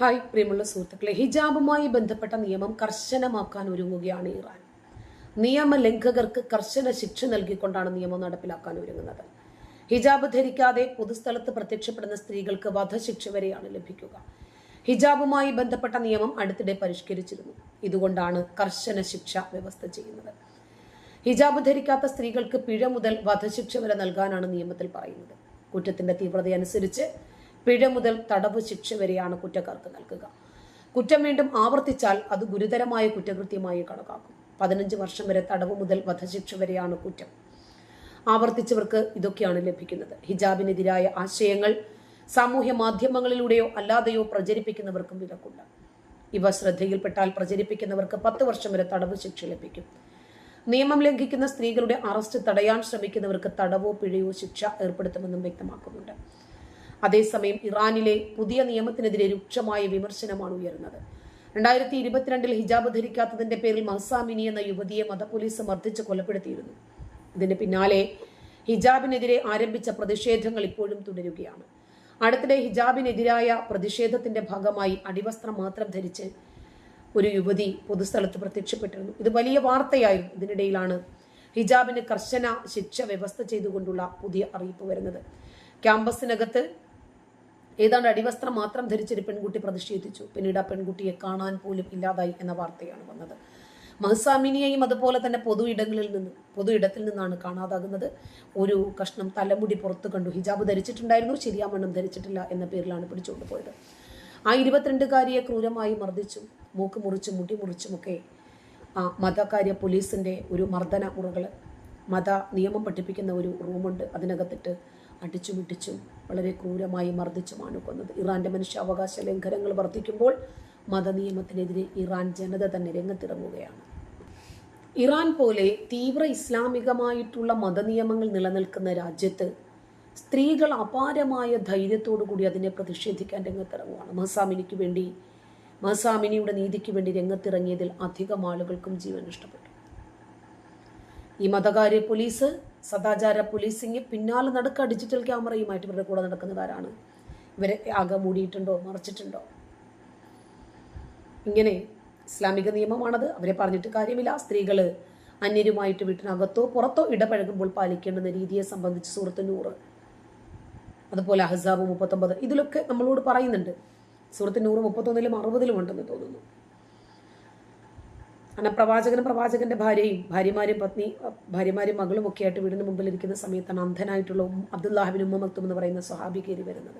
Hi പ്രിയമുള്ള സുഹൃത്തുക്കളെ. ഹിജാബുമായി ബന്ധപ്പെട്ട നിയമം കർശനമാക്കാൻ ഒരുങ്ങുകയാണ് ഇറാൻ. നിയമലംഘകർക്ക് കർശന ശിക്ഷ നൽകിക്കൊണ്ടാണ് നിയമം നടപ്പിലാക്കാൻ ഒരുങ്ങുന്നത്. ഹിജാബ് ധരിക്കാതെ പൊതുസ്ഥലത്ത് പ്രത്യക്ഷപ്പെടുന്ന സ്ത്രീകൾക്ക് വധശിക്ഷ വരെയാണ് ലഭിക്കുക. ഹിജാബുമായി ബന്ധപ്പെട്ട നിയമം അടുത്തിടെ പരിഷ്കരിച്ചിരുന്നു. ഇതുകൊണ്ടാണ് കർശന ശിക്ഷ വ്യവസ്ഥ ചെയ്യുന്നത്. ഹിജാബ് ധരിക്കാത്ത സ്ത്രീകൾക്ക് പിഴ മുതൽ വധശിക്ഷ വരെ നൽകാനാണ് നിയമത്തിൽ പറയുന്നത്. കുറ്റത്തിന്റെ തീവ്രതയനുസരിച്ച് പിഴ മുതൽ തടവ് ശിക്ഷ വരെയാണ് കുറ്റക്കാർക്ക് നൽകുക. കുറ്റം വീണ്ടും ആവർത്തിച്ചാൽ അത് ഗുരുതരമായ കുറ്റകൃത്യമായി കണക്കാക്കും. പതിനഞ്ച് വർഷം വരെ തടവ് മുതൽ വധശിക്ഷ വരെയാണ് കുറ്റം. ആവർത്തിച്ചവർക്ക് ഇതൊക്കെയാണ് ലഭിക്കുന്നത്. ഹിജാബിനെതിരായ ആശയങ്ങൾ സാമൂഹ്യ മാധ്യമങ്ങളിലൂടെയോ അല്ലാതെയോ പ്രചരിപ്പിക്കുന്നവർക്കും വിലക്കുണ്ട്. ഇവ ശ്രദ്ധയിൽപ്പെട്ടാൽ പ്രചരിപ്പിക്കുന്നവർക്ക് പത്ത് വർഷം വരെ തടവ് ശിക്ഷ ലഭിക്കും. നിയമം ലംഘിക്കുന്ന സ്ത്രീകളുടെ അറസ്റ്റ് തടയാൻ ശ്രമിക്കുന്നവർക്ക് തടവോ പിഴയോ ശിക്ഷ ഏർപ്പെടുത്തുമെന്നും വ്യക്തമാക്കുന്നുണ്ട്. അതേസമയം ഇറാനിലെ പുതിയ നിയമത്തിനെതിരെ രൂക്ഷമായ വിമർശനമാണ് ഉയർന്നത് രണ്ടായിരത്തി ഇരുപത്തിരണ്ടിൽ ഹിജാബ് ധരിക്കാത്തതിന്റെ പേരിൽ മഹസാമിനി എന്ന യുവതിയെ മതപോലീസ് മർദ്ദിച്ച് കൊലപ്പെടുത്തിയിരുന്നു. ഇതിന് പിന്നാലെ ഹിജാബിനെതിരെ ആരംഭിച്ച പ്രതിഷേധങ്ങൾ ഇപ്പോഴും തുടരുകയാണ്. അടുത്തിടെ ഹിജാബിനെതിരായ പ്രതിഷേധത്തിന്റെ ഭാഗമായി അടിവസ്ത്രം മാത്രം ധരിച്ച് ഒരു യുവതി പൊതുസ്ഥലത്ത് പ്രത്യക്ഷപ്പെട്ടിരുന്നു. ഇത് വലിയ വാർത്തയായിരുന്നു. ഇതിനിടയിലാണ് ഹിജാബിന് കർശന ശിക്ഷ വ്യവസ്ഥ ചെയ്തുകൊണ്ടുള്ള പുതിയ അറിയിപ്പ് വരുന്നത്. ക്യാമ്പസിനകത്ത് ഏതാണ്ട് അടിവസ്ത്രം മാത്രം ധരിച്ചൊരു പെൺകുട്ടി പ്രതിഷേധിച്ചു പിന്നീട് ആ പെൺകുട്ടിയെ കാണാൻ പോലും ഇല്ലാതായി എന്ന വാർത്തയാണ് വന്നത്. മഹസാമിനിയെയും അതുപോലെ തന്നെ പൊതു ഇടങ്ങളിൽ നിന്ന് പൊതു ഇടത്തിൽ നിന്നാണ് കാണാതാകുന്നത്. ഒരു കഷ്ണം തലമുടി പുറത്ത് കണ്ടു. ഹിജാബ് ധരിച്ചിട്ടുണ്ടായിരുന്നു. ശരിയാമണ്ണം ധരിച്ചിട്ടില്ല എന്ന പേരിലാണ് പിടിച്ചുകൊണ്ടുപോയത് ആ ഇരുപത്തിരണ്ടുകാരിയെ ക്രൂരമായി മർദ്ദിച്ചും മൂക്ക് മുറിച്ചും മുടി മുറിച്ചുമൊക്കെ ആ മതകാര്യ പോലീസിന്റെ ഒരു മർദ്ദന മുറകൾ മത നിയമം പഠിപ്പിക്കുന്ന ഒരു റൂമുണ്ട്. അതിനകത്തിട്ട് അടിച്ചും ഇട്ടിച്ചും വളരെ ക്രൂരമായി മർദ്ദിച്ചുമാണ് കൊന്നത് ഇറാന്റെ മനുഷ്യാവകാശ ലംഘനങ്ങൾ വർദ്ധിക്കുമ്പോൾ മതനിയമത്തിനെതിരെ ഇറാൻ ജനത തന്നെ രംഗത്തിറങ്ങുകയാണ്. ഇറാൻ പോലെ തീവ്ര ഇസ്ലാമികമായിട്ടുള്ള മതനിയമങ്ങൾ നിലനിൽക്കുന്ന രാജ്യത്ത് സ്ത്രീകൾ അപാരമായ ധൈര്യത്തോടു കൂടി അതിനെ പ്രതിഷേധിക്കാൻ രംഗത്തിറങ്ങുകയാണ്. മഹസാമിനിക്ക് വേണ്ടി മഹസാമിനിയുടെ നീതിക്ക് വേണ്ടി രംഗത്തിറങ്ങിയതിൽ അധികം ആളുകൾക്കും ജീവൻ നഷ്ടപ്പെട്ടു. ഈ മതകാര്യ പോലീസ് സദാചാര പോലീസിങ് പിന്നാലെ നടക്കുക ഡിജിറ്റൽ ക്യാമറയുമായിട്ട് ഇവരുടെ കൂടെ നടക്കുന്നതാരാണ്? ഇവരെ ആകെ മൂടിയിട്ടുണ്ടോ മറച്ചിട്ടുണ്ടോ? ഇങ്ങനെ ഇസ്ലാമിക നിയമമാണത്. അവരെ പറഞ്ഞിട്ട് കാര്യമില്ല. സ്ത്രീകൾ അന്യരുമായിട്ട് വീട്ടിനകത്തോ പുറത്തോ ഇടപഴകുമ്പോൾ പാലിക്കേണ്ടുന്ന രീതിയെ സംബന്ധിച്ച് സുഹൃത്ത് നൂറ്. അതുപോലെ അഹസാബ് മുപ്പത്തൊമ്പത്. ഇതിലൊക്കെ നമ്മളോട് പറയുന്നുണ്ട്. സുഹൃത്ത് നൂറ് മുപ്പത്തൊന്നിലും അറുപതിലും ഉണ്ടെന്ന് തോന്നുന്നു. അങ്ങനെ പ്രവാചകനും പ്രവാചകന്റെ ഭാര്യയും ഭാര്യമാരും പത്നി ഭാര്യമാരും മകളും ഒക്കെ ആയിട്ട് വീടിന് മുമ്പിൽ ഇരിക്കുന്ന സമയത്താണ് അന്ധനായിട്ടുള്ള അബ്ദുല്ലാഹിബിൻ ഉമ്മ മക്തും എന്ന് പറയുന്ന സ്വഹാബി കയറി വരുന്നത്.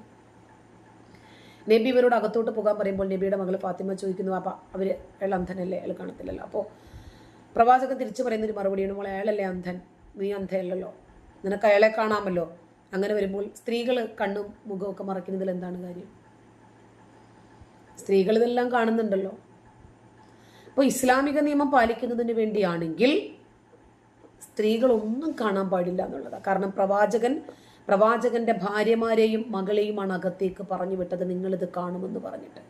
നബി ഇവരോട് അകത്തോട്ട് പോകാൻ പറയുമ്പോൾ നബിയുടെ മകൾ ഫാത്തിമ ചോദിക്കുന്നു അപ്പൊ അവർ അയാൾ അന്ധനല്ലേ? അയാൾ കാണത്തില്ലല്ലോ. അപ്പോൾ പ്രവാചകൻ തിരിച്ചു പറയുന്നൊരു മറുപടിയാണ് മോളെ അയാളല്ലേ അന്ധൻ? നീ അന്ധയല്ലല്ലോ. നിനക്ക് അയാളെ കാണാമല്ലോ. അങ്ങനെ വരുമ്പോൾ സ്ത്രീകൾ കണ്ണും മുഖമൊക്കെ മറക്കുന്നതിൽ എന്താണ് കാര്യം? സ്ത്രീകൾ ഇതെല്ലാം കാണുന്നുണ്ടല്ലോ. അപ്പോൾ ഇസ്ലാമിക നിയമം പാലിക്കുന്നതിന് വേണ്ടിയാണെങ്കിൽ സ്ത്രീകളൊന്നും കാണാൻ പാടില്ല എന്നുള്ളതാണ് കാരണം പ്രവാചകൻ പ്രവാചകന്റെ ഭാര്യമാരെയും മകളെയുമാണ് അകത്തേക്ക് പറഞ്ഞു വിട്ടത്. നിങ്ങളിത് കാണുമെന്ന് പറഞ്ഞിട്ട്.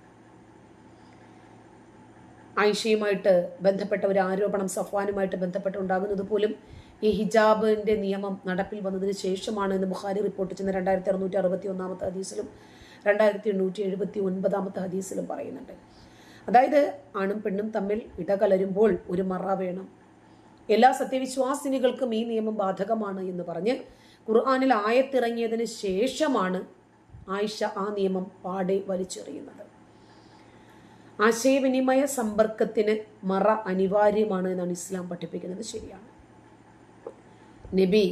ആയിഷയുമായിട്ട് ബന്ധപ്പെട്ട ഒരു ആരോപണം സഫ്വാനുമായിട്ട് ബന്ധപ്പെട്ട് ഉണ്ടാകുന്നത് പോലും ഈ ഹിജാബിന്റെ നിയമം നടപ്പിൽ വന്നതിന് ശേഷമാണ് എന്ന് ബുഖാരി റിപ്പോർട്ട് ചെയ്യുന്ന രണ്ടായിരത്തി അറുന്നൂറ്റി അറുപത്തി ഒന്നാമത്തെ ഹദീസിലും രണ്ടായിരത്തി എണ്ണൂറ്റി എഴുപത്തി ഒൻപതാമത്തെ ഹദീസിലും പറയുന്നുണ്ട്. അതായത് ആണും പെണ്ണും തമ്മിൽ ഇടകലരുമ്പോൾ ഒരു മറ വേണം. എല്ലാ സത്യവിശ്വാസിനികൾക്കും ഈ നിയമം ബാധകമാണ് എന്ന് പറഞ്ഞ് ഖുർആാനിൽ ആയത്തിറങ്ങിയതിന് ശേഷമാണ് ആയിഷ ആ നിയമം പാടെ വലിച്ചെറിയുന്നത്. ആശയവിനിമയ സമ്പർക്കത്തിന് മറ അനിവാര്യമാണ് എന്നാണ് ഇസ്ലാം പഠിപ്പിക്കുന്നത്. ശരിയാണ്. നബി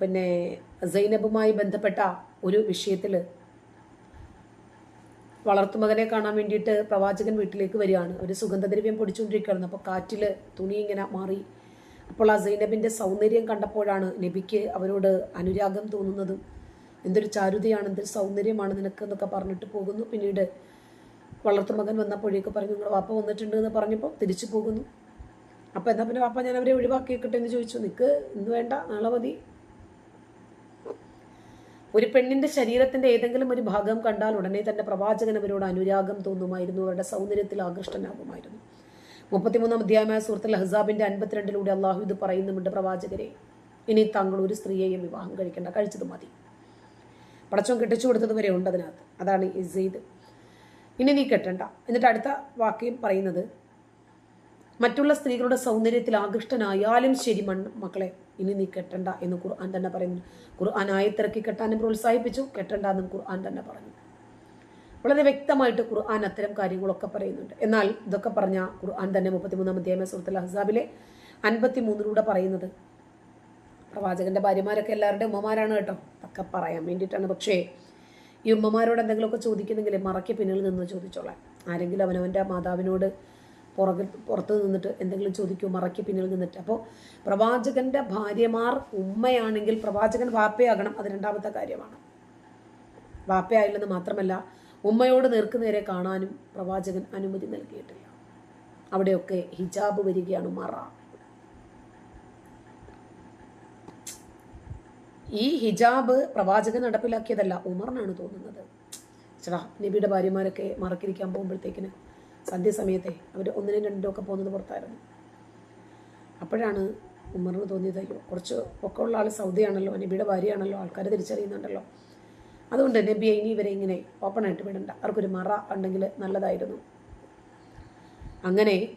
പിന്നെ സൈനബുമായി ബന്ധപ്പെട്ട ഒരു വിഷയത്തിൽ വളർത്തുമകനെ കാണാൻ വേണ്ടിയിട്ട് പ്രവാചകൻ വീട്ടിലേക്ക് വരികയാണ്. ഒരു സുഗന്ധദ്രവ്യം പൊടിച്ചുകൊണ്ടിരിക്കുകയായിരുന്നു അപ്പോൾ കാറ്റിൽ തുണി ഇങ്ങനെ മാറി. അപ്പോൾ ആ സൈനബിന്റെ സൗന്ദര്യം കണ്ടപ്പോഴാണ് നബിക്ക് അവരോട് അനുരാഗം തോന്നുന്നതും. എന്തൊരു ചാരുതയാണ് എന്തൊരു സൗന്ദര്യമാണ് നിനക്ക് എന്നൊക്കെ പറഞ്ഞിട്ട് പോകുന്നു. പിന്നീട് വളർത്തുമകൻ വന്നപ്പോഴേക്ക് പറഞ്ഞു നിങ്ങളുടെ വാപ്പ വന്നിട്ടുണ്ട് എന്ന് പറഞ്ഞപ്പോൾ തിരിച്ചു പോകുന്നു. അപ്പോൾ എന്നാൽ പിന്നെ വാപ്പ ഞാൻ അവരെ ഒഴിവാക്കിയിക്കട്ടെ എന്ന് ചോദിച്ചു. നിൽക്ക് ഇന്ന് വേണ്ട നാളെ മതി ഒരു പെണ്ണിന്റെ ശരീരത്തിന്റെ ഏതെങ്കിലും ഒരു ഭാഗം കണ്ടാൽ ഉടനെ തന്നെ പ്രവാചകൻ അവരോട് അനുരാഗം തോന്നുമായിരുന്നു. അവരുടെ സൗന്ദര്യത്തിൽ ആകൃഷ്ടനാകുമായിരുന്നു. മുപ്പത്തിമൂന്നാം അധ്യായമായ സുഹൃത്തുൽ ഹസാബിന്റെ അൻപത്തിരണ്ടിലൂടെ അള്ളാഹു ഇത് പറയുന്നുമുണ്ട്. പ്രവാചകരെ ഇനി താങ്കൾ ഒരു സ്ത്രീയെയും വിവാഹം കഴിക്കേണ്ട. കഴിച്ചത് മതി. പടച്ചോൻ കെട്ടിച്ചു കൊടുത്തത് വരെ ഉണ്ട് അതിനകത്ത്. അതാണ് ഈ സെയ്ദ് ഇനി നീ കെട്ടണ്ട. എന്നിട്ട് അടുത്ത വാക്യം പറയുന്നത് മറ്റുള്ള സ്ത്രീകളുടെ സൗന്ദര്യത്തിൽ ആകൃഷ്ടനായാലും ശരി മണ് മക്കളെ ഇനി നീ കെട്ടണ്ട എന്ന് ഖുർആൻ തന്നെ പറയുന്നു. ഖുർആൻ ആയത്തിറക്കി കെട്ടാനും പ്രോത്സാഹിപ്പിച്ചു കെട്ടണ്ട എന്നും ഖുർആൻ തന്നെ പറഞ്ഞു. വളരെ വ്യക്തമായിട്ട് ഖുർആൻ അത്തരം കാര്യങ്ങളൊക്കെ പറയുന്നുണ്ട്. എന്നാൽ ഇതൊക്കെ പറഞ്ഞ ഖുർആൻ തന്നെ മുപ്പത്തിമൂന്നാം അധ്യായ സുഹൃത്തുൽ അഹ്സാബിലെ അൻപത്തി മൂന്നിലൂടെ പറയുന്നത് പ്രവാചകന്റെ ഭാര്യമാരൊക്കെ എല്ലാവരുടെയും ഉമ്മമാരാണ് കേട്ടോ. അതൊക്കെ പറയാൻ വേണ്ടിയിട്ടാണ്. പക്ഷേ ഈ ഉമ്മമാരോട് എന്തെങ്കിലുമൊക്കെ ചോദിക്കുന്നെങ്കിൽ മറക്കി പിന്നിൽ നിന്ന് ചോദിച്ചോളാം ആരെങ്കിലും അവനവന്റെ മാതാവിനോട് പുറകിൽ പുറത്ത് നിന്നിട്ട് എന്തെങ്കിലും ചോദിക്കുമോ മറയ്ക്ക് പിന്നിൽ നിന്നിട്ട്. അപ്പോൾ പ്രവാചകന്റെ ഭാര്യമാർ ഉമ്മയാണെങ്കിൽ പ്രവാചകൻ വാപ്പയാകണം അത് രണ്ടാമത്തെ കാര്യമാണ്. വാപ്പയായില്ലെന്ന് മാത്രമല്ല ഉമ്മയോട് നേർക്കുനേരെ കാണാനും പ്രവാചകൻ അനുമതി നൽകിയിട്ടില്ല. അവിടെയൊക്കെ ഹിജാബ് വരികയാണ് മറ. ഈ ഹിജാബ് പ്രവാചകൻ നടപ്പിലാക്കിയതല്ല ഉമറിനാണ് തോന്നുന്നത്. ചേട്ടാ നബിയുടെ ഭാര്യമാരൊക്കെ മറക്കിരിക്കാൻ പോകുമ്പോഴത്തേക്കിന് സന്ധ്യസമയത്തെ അവർ ഒന്നിനും രണ്ടിനും ഒക്കെ പോകുന്നത് പുറത്തായിരുന്നു. അപ്പോഴാണ് ഉമ്മറിന് തോന്നിയത് അയ്യോ കുറച്ച് ഒക്കെ ഉള്ള ആൾ സൗദിയാണല്ലോ നബിയുടെ ഭാര്യയാണല്ലോ ആൾക്കാർ തിരിച്ചറിയുന്നുണ്ടല്ലോ. അതുകൊണ്ട് നബിയെ ഇനി ഇവരെ ഇങ്ങനെ ഓപ്പണായിട്ട് വിടണ്ട. അവർക്കൊരു മറ ഉണ്ടെങ്കിൽ നല്ലതായിരുന്നു. അങ്ങനെ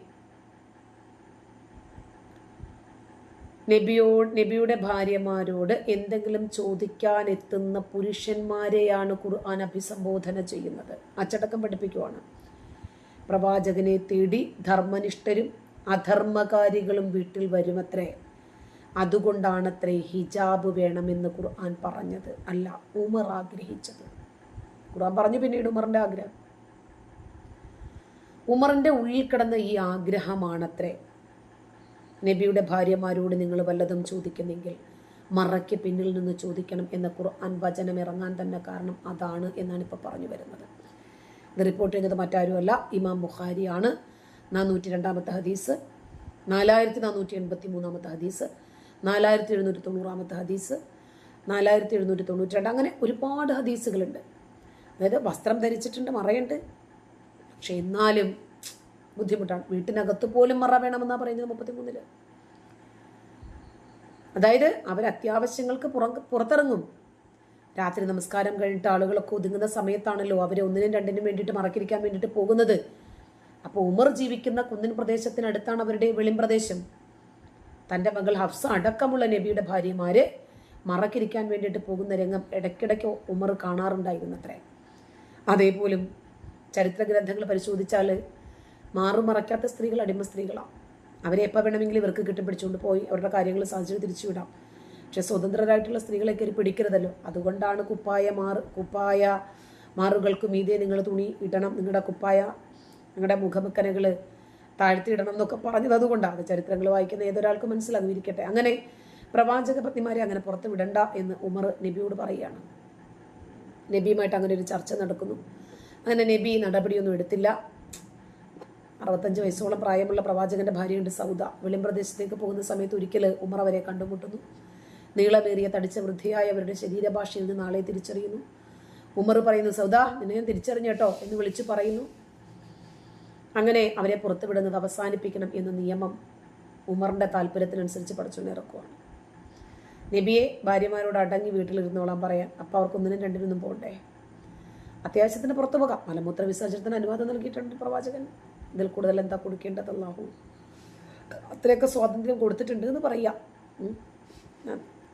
നബിയോ നബിയുടെ ഭാര്യമാരോട് എന്തെങ്കിലും ചോദിക്കാൻ എത്തുന്ന പുരുഷന്മാരെയാണ് ഖുർആൻ അഭിസംബോധന ചെയ്യുന്നത്. അച്ചടക്കം പഠിപ്പിക്കുവാണ്. പ്രവാചകനെ തേടി ധർമ്മനിഷ്ഠരും അധർമ്മകാരികളും വീട്ടിൽ വരുമത്രേ. അതുകൊണ്ടാണത്രേ ഹിജാബ് വേണമെന്ന് ഖുർആൻ പറഞ്ഞത്. അല്ല ഉമർ ആഗ്രഹിച്ചത്. ഖുർആൻ പറഞ്ഞു പിന്നീട് ഉമറിന്റെ ആഗ്രഹം. ഉമറിന്റെ ഉള്ളിൽ കിടന്ന ഈ ആഗ്രഹമാണത്രേ. നബിയുടെ ഭാര്യമാരോട് നിങ്ങൾ വല്ലതും ചോദിക്കുന്നെങ്കിൽ മറയ്ക്ക് പിന്നിൽ നിന്ന് ചോദിക്കണം എന്ന ഖുർആൻ വചനം ഇറങ്ങാൻ തന്നെ കാരണം അതാണ് എന്നാണ് ഇപ്പോൾ പറഞ്ഞു വരുന്നത്. ഇത് റിപ്പോർട്ട് ചെയ്യുന്നത് മറ്റാരുമല്ല. ഇമാം ബുഖാരിയാണ്. നാനൂറ്റി രണ്ടാമത്തെ ഹദീസ്. നാലായിരത്തി നാനൂറ്റി എൺപത്തി മൂന്നാമത്തെ ഹദീസ്. നാലായിരത്തി എഴുന്നൂറ്റി തൊണ്ണൂറാമത്തെ ഹദീസ്. നാലായിരത്തി എഴുന്നൂറ്റി തൊണ്ണൂറ്റി രണ്ട് അങ്ങനെ ഒരുപാട് ഹദീസുകളുണ്ട്. അതായത് വസ്ത്രം ധരിച്ചിട്ടുണ്ട് മറയുണ്ട്. പക്ഷെ എന്നാലും ബുദ്ധിമുട്ടാണ്. വീട്ടിനകത്ത് പോലും മറ വേണമെന്നാണ് പറയുന്നത് മുപ്പത്തിമൂന്നിൽ. അതായത് അവർ അത്യാവശ്യങ്ങൾക്ക് പുറ പുറത്തിറങ്ങും. രാത്രി നമസ്കാരം കഴിഞ്ഞിട്ട് ആളുകളൊക്കെ ഒതുങ്ങുന്ന സമയത്താണല്ലോ അവർ ഒന്നിനും രണ്ടിനും വേണ്ടിയിട്ട് മറക്കിരിക്കാൻ വേണ്ടിയിട്ട് പോകുന്നത്. അപ്പോൾ ഉമർ ജീവിക്കുന്ന കുന്നിൻ പ്രദേശത്തിനടുത്താണ് അവരുടെ വെളിം പ്രദേശം. തന്റെ മകൾ ഹഫ്സ അടക്കമുള്ള നബിയുടെ ഭാര്യമാര് മറക്കിരിക്കാൻ വേണ്ടിയിട്ട് പോകുന്ന രംഗം ഇടയ്ക്കിടയ്ക്ക് ഉമർ കാണാറുണ്ടായിരുന്നത്രേ. അതേപോലും ചരിത്ര ഗ്രന്ഥങ്ങൾ പരിശോധിച്ചാൽ മാറുമറയ്ക്കാത്ത സ്ത്രീകൾ അടിമ സ്ത്രീകളാണ് അവരെ എപ്പോൾ വേണമെങ്കിലും ഇവർക്ക് കെട്ടിപ്പിടിച്ചുകൊണ്ട് പോയി അവരുടെ കാര്യങ്ങൾ സാധിച്ചു തിരിച്ചുവിടാം. പക്ഷെ സ്വതന്ത്രരായിട്ടുള്ള സ്ത്രീകളെ കയറി പിടിക്കരുതല്ലോ. അതുകൊണ്ടാണ് കുപ്പായ മാറ് കുപ്പായ മാറുകൾക്ക് മീതെ നിങ്ങൾ തുണി ഇടണം. നിങ്ങളുടെ കുപ്പായ നിങ്ങളുടെ മുഖമുക്കനകൾ താഴ്ത്തിയിടണം എന്നൊക്കെ പറഞ്ഞത് അതുകൊണ്ടാണ്. അത് ചരിത്രങ്ങൾ വായിക്കുന്ന ഏതൊരാൾക്കും മനസ്സിലാകും ഇരിക്കട്ടെ അങ്ങനെ പ്രവാചക പത്നിമാരെ അങ്ങനെ പുറത്ത് വിടണ്ട എന്ന് ഉമർ നബിയോട് പറയുകയാണ്. നബിയുമായിട്ട് അങ്ങനെ ഒരു ചർച്ച നടക്കുന്നു. അങ്ങനെ നബി നടപടിയൊന്നും എടുത്തില്ല. അറുപത്തഞ്ച് വയസ്സോളം പ്രായമുള്ള പ്രവാചകന്റെ ഭാര്യയുണ്ട് സൗദ. വെളിമ്പ്രദേശത്തേക്ക് പോകുന്ന സമയത്ത് ഒരിക്കൽ ഉമർ അവരെ കണ്ടുമുട്ടുന്നു. നീളമേറിയ തടിച്ച വൃദ്ധിയായ അവരുടെ ശരീരഭാഷയിൽ നിന്ന് നാളെ തിരിച്ചറിയുന്നു. ഉമർ പറയുന്നു സൗദാ നിന്നെ ഞാൻ തിരിച്ചറിഞ്ഞേട്ടോ എന്ന് വിളിച്ചു പറയുന്നു. അങ്ങനെ അവരെ പുറത്തുവിടുന്നത് അവസാനിപ്പിക്കണം എന്ന നിയമം ഉമറിന്റെ താല്പര്യത്തിനനുസരിച്ച് പഠിച്ചുകൊണ്ടിറക്കുവാണ് നബിയെ ഭാര്യമാരോട് അടങ്ങി വീട്ടിലിരുന്നോളാൻ പറയാൻ അപ്പം അവർക്കൊന്നിനും രണ്ടിനൊന്നും പോകണ്ടേ അത്യാവശ്യത്തിന് പുറത്തു പോകാം. മലമൂത്ര വിസർജനത്തിന് അനുവാദം നൽകിയിട്ടുണ്ട് പ്രവാചകൻ. ഇതിൽ കൂടുതൽ എന്താ കൊടുക്കേണ്ടത് അത്രയൊക്കെ സ്വാതന്ത്ര്യം കൊടുത്തിട്ടുണ്ട് എന്ന് പറയാം.